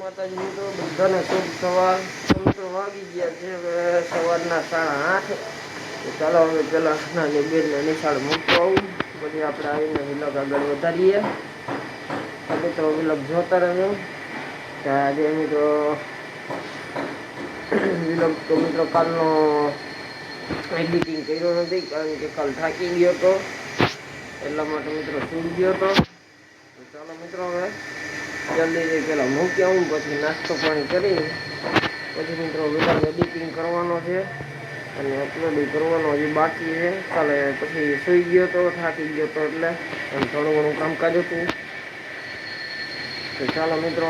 જય માતાજી મિત્રો બધાને શુભ સવાર. તો મિત્રો વાગી ગયા છે સવારના સાડા આઠ. તો ચાલો હવે પેલા નાની બેનને નિશાળ મૂકતો આવું. પછી આપણે આવીને વિલોક આગળ વધારીએ. તો મિત્રો જોતા રહ્યો તો આજે મિત્રો વિલોક તો મિત્રો કાલનો એડિટિંગ કર્યો નથી, કારણ કે કાલ થાકી ગયો હતો. એટલા માટે મિત્રો સૂઈ ગયો હતો. તો ચાલો મિત્રો હવે જલ્દી પેલા મૂકી આવું, પછી નાસ્તો પાણી કરી પછી મિત્રો વીડિયો એડિટિંગ કરવાનો છે અને અપલોડિંગ કરવાનો હજી બાકી છે. કાલે પછી સૂઈ ગયો તો, થાકી ગયો તો એટલે એમ થોડું ઘણું કામકાજ હતું. તો ચાલો મિત્રો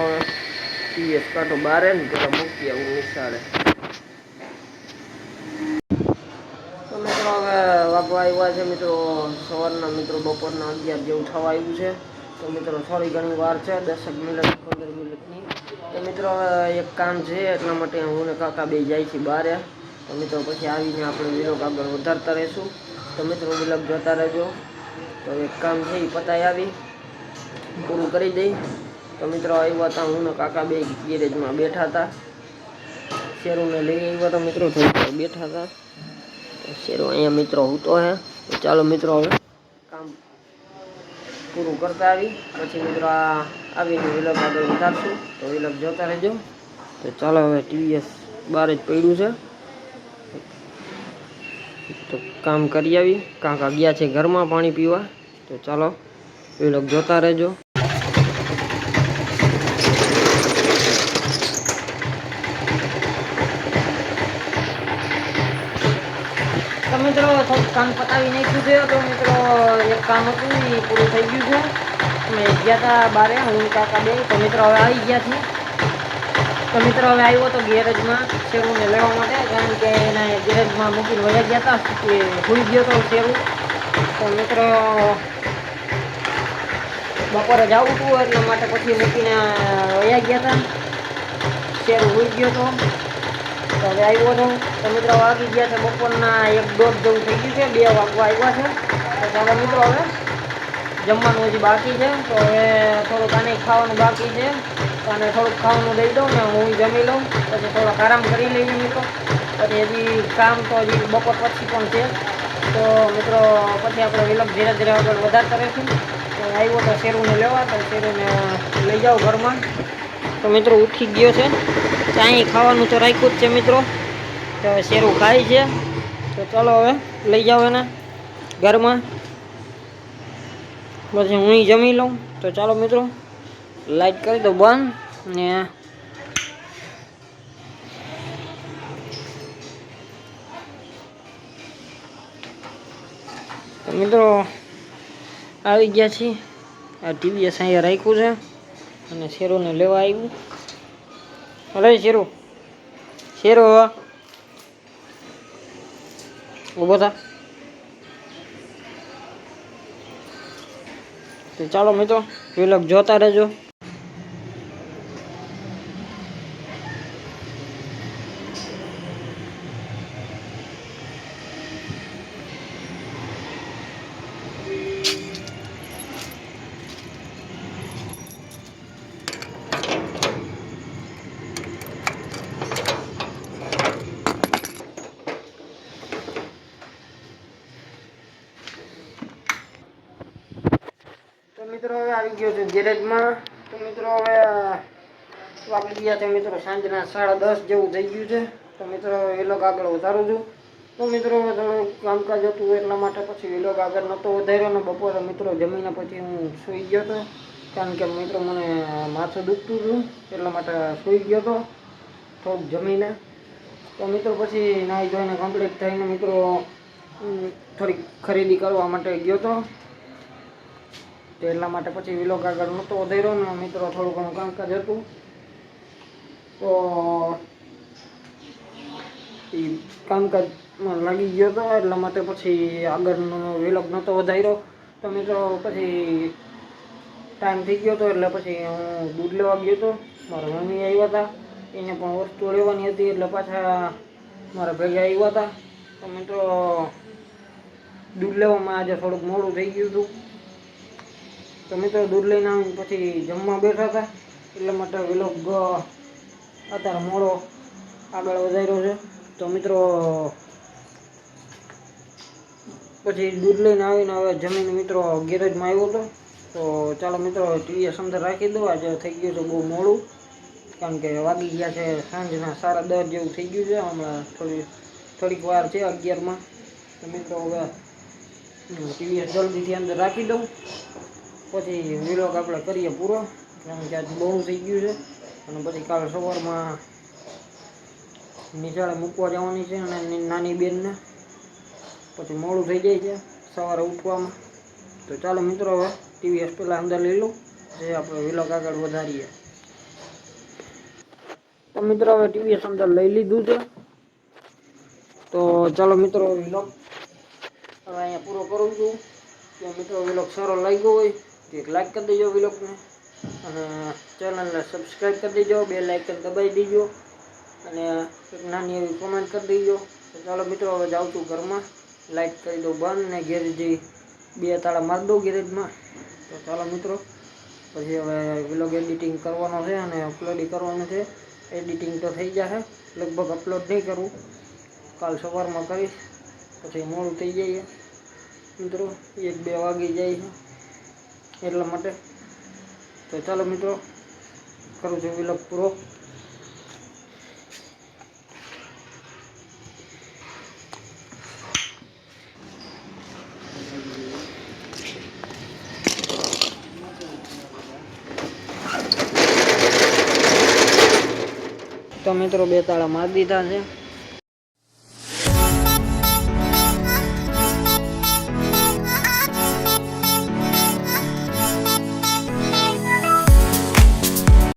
પીએસ કાંટો બારે ને પેલા મૂકી આવું નિશાળે. તો મિત્રો, હવે વાગવા આવ્યા છે મિત્રો, સવારના મિત્રો બપોરના અગિયાર જેવું થવા આવ્યું છે. તો મિત્રો, થોડી ઘણી વાર છે, દસક મિનિટ, પંદર મિનિટની તો મિત્રો, હવે એક કામ છે, એટલા માટે હું ને કાકા બે જાય છે બહારે તો મિત્રો, પછી આવીને આપણે વિલોક આગળ વધારતા રહીશું. તો મિત્રો વિલોક જોતા રહેજો. તો એક કામ છે એ પતાઈ આવી. પૂરું કરી દઈ. તો મિત્રો, આવ્યા હતા હું ને કાકા બે ગેરેજમાં બેઠા હતા. શેરુને લઈ આવ્યા હતા મિત્રો, થોડીક બેઠા હતા. તો શેરો અહીંયા મિત્રો હૂતો હે. તો ચાલો મિત્રો, હવે કામ પૂરું કરતા આવી. પછી મિત્રો આ આવીને વિલગ આગળ વધારશું તો વિલગ જોતા રહેજો. તો ચાલો હવે ટીવીએસ બહાર જ પડ્યું છે. તો કામ કરી આવી. કાંક ગયા છે ઘરમાં પાણી પીવા. તો ચાલો વિલગ જોતા રહેજો. તો મિત્રો થોડુંક કામ પતાવી નાખ્યું છે, તો મિત્રો એક કામ હતું એ પૂરું થઈ ગયું છે. અમે ગયા હતા બારે, હું, કાકા બે, તો મિત્રો હવે આવી ગયા છીએ તો મિત્રો હવે આવ્યો તો ગેરેજમાં શેરુને લેવા માટે, કારણ કે એના ગેરેજમાં મૂકીને વયા ગયા હતા ભૂલી ગયો તો શેરું તો મિત્રો બપોરે જવું હતું, એટલા માટે પછી મૂકીને વયા ગયા હતા શેરું ભૂલી ગયો તો. તો હવે આવ્યો છું. તો મિત્રો વાગી ગયા છે બપોરના એક દોઢ જેવું થઈ ગયું છે. બે વાગવા આવ્યા છે. તો ચાલો મિત્રો હવે જમવાનું હજી બાકી છે. તો હવે થોડુંક આને ખાવાનું બાકી છે. તો થોડુંક ખાવાનું દઈ દઉં ને હું જમી લઉં. પછી થોડોક આરામ કરી લઈએ મિત્રો. પછી હજી કામ તો હજી બપોર પછી પણ છે. તો મિત્રો પછી આપણે વિલંબ ધીરે ધીરે આગળ વધારતા રહીશું. તો આવ્યો તો શેરુને લેવા. તો શેરુને લઈ જાઓ ઘરમાં. તો મિત્રો ઉઠી ગયો છે. ચાઈ ખાવાનું તો રાખ્યું જ છે મિત્રો. તો શેરું ખાય છે. તો ચાલો હવે લઈ જાઓ એને ઘરમાં. પછી હું જમી લઉં. તો ચાલો મિત્રો લાઈટ કરી દો બંધ ને મિત્રો, આવી ગયા છીએ. આ ટીવીએસ અહીંયા રાખ્યું છે અને શેરોને લેવા આવ્યું. અરે શેરુ. શેરો ઊભો થા. ચાલો મિત્રો વિલોક જોતા રહેજો તો મિત્રો હવે આવી ગયો છું ગેરેજમાં. તો મિત્રો હવે વાગી ગયા છે મિત્રો સાંજના સાડા દસ જેવું થઈ ગયું છે. તો મિત્રો એ લોકો આગળ વધારું છું. તો મિત્રો થોડું કામકાજ હતું એટલા માટે પછી એ લોકો આગળ નહોતો વધાર્યો ને બપોરે મિત્રો જમીને પછી હું સૂઈ ગયો હતો. કારણ કે મિત્રો મને માથું દુખતું હતું, એટલા માટે સૂઈ ગયો હતો, થોડુંક જમીને. તો મિત્રો પછી નાહી ધોઈને કમ્પ્લીટ થઈને મિત્રો થોડીક ખરીદી કરવા માટે ગયો હતો. તો એટલા માટે પછી વિલોક આગળ નહોતો વધાર્યો ને મિત્રો થોડું ઘણું કામકાજ હતું. તો એ કામકાજમાં લાગી ગયો હતો એટલા માટે પછી આગળનો વિલોક નહોતો વધાર્યો. તો મિત્રો પછી ટાઈમ થઈ ગયો હતો એટલે પછી હું દૂધ લેવા ગયો હતો મારા મમ્મી આવ્યા હતા. એને પણ વસ્તુ લેવાની હતી એટલે પાછા મારા ભેગા આવ્યા હતા. તો મિત્રો દૂધ લેવામાં આજે થોડુંક મોડું થઈ ગયું હતું. તો મિત્રો દૂધ લઈને આવીને પછી જમવા બેઠા હતા. એટલા માટે વિલોગ અત્યારે મોડો આગળ વધાર્યો છે. તો મિત્રો, પછી દૂધ લઈને આવીને હવે જમીન મિત્રો ગેરેજમાં આવ્યો હતો. તો ચાલો મિત્રો ટીવીએસ અંદર રાખી દો. આજે થઈ ગયું છે બહુ મોડું. કારણ કે વાગી ગયા છે સાંજના સાડા દસ જેવું થઈ ગયું છે. હમણાં થોડી, થોડીક વાર છે અગિયારમાં. તો મિત્રો, હવે ટીવીએસ જલ્દીથી અંદર રાખી દઉં. પછી વિલોગ આપણે કરીએ પૂરો. કારણ કે આજ બહુ થઈ ગયું છે. અને પછી કાલે સવારમાં નિશાળે મૂકવા જવાની છે અને નાની બેનને. પછી મોડું થઈ જાય છે સવારે ઉઠવામાં. તો ચાલો મિત્રો હવે ટીવીએસ પહેલાં અંદર લઈ લઉં. જે આપણે વિલોગ આગળ વધારીએ. તો મિત્રો હવે ટીવીએસ અંદર લઈ લીધું છે. તો ચાલો મિત્રો વિલોગ હવે અહીંયા પૂરો કરું છું. કે મિત્રો વિલોગ સારો લાગ્યો હોય. એક લાઈક કરી દેજો વિલોકને અને ચેનલને સબસ્ક્રાઈબ કરી દેજો, બે લાઇકન દબાવી દેજો. અને એક નાની એવી કોમેન્ટ કરી દેજો. તો ચાલો મિત્રો, હવે જાઉં છું ઘરમાં. લાઇટ કરી દઉં બંધ ને ગેરેજ જઈ બે તાળા મારી દઉં ગેરેજમાં તો ચાલો મિત્રો, પછી હવે વિલોગ એડિટિંગ કરવાનો છે અને અપલોડ કરવાનું છે. એડિટિંગ તો થઈ જશે લગભગ અપલોડ નહીં કરું. કાલ સવારમાં કરીશ, પછી મોડું થઈ જાય મિત્રો, એક બે વાગી જાય છે. એટલા માટે. તો ચાલો મિત્રો, કરું છું વિલોગ પૂરો. તો મિત્રો, બે તાળા મારી દીધા છે.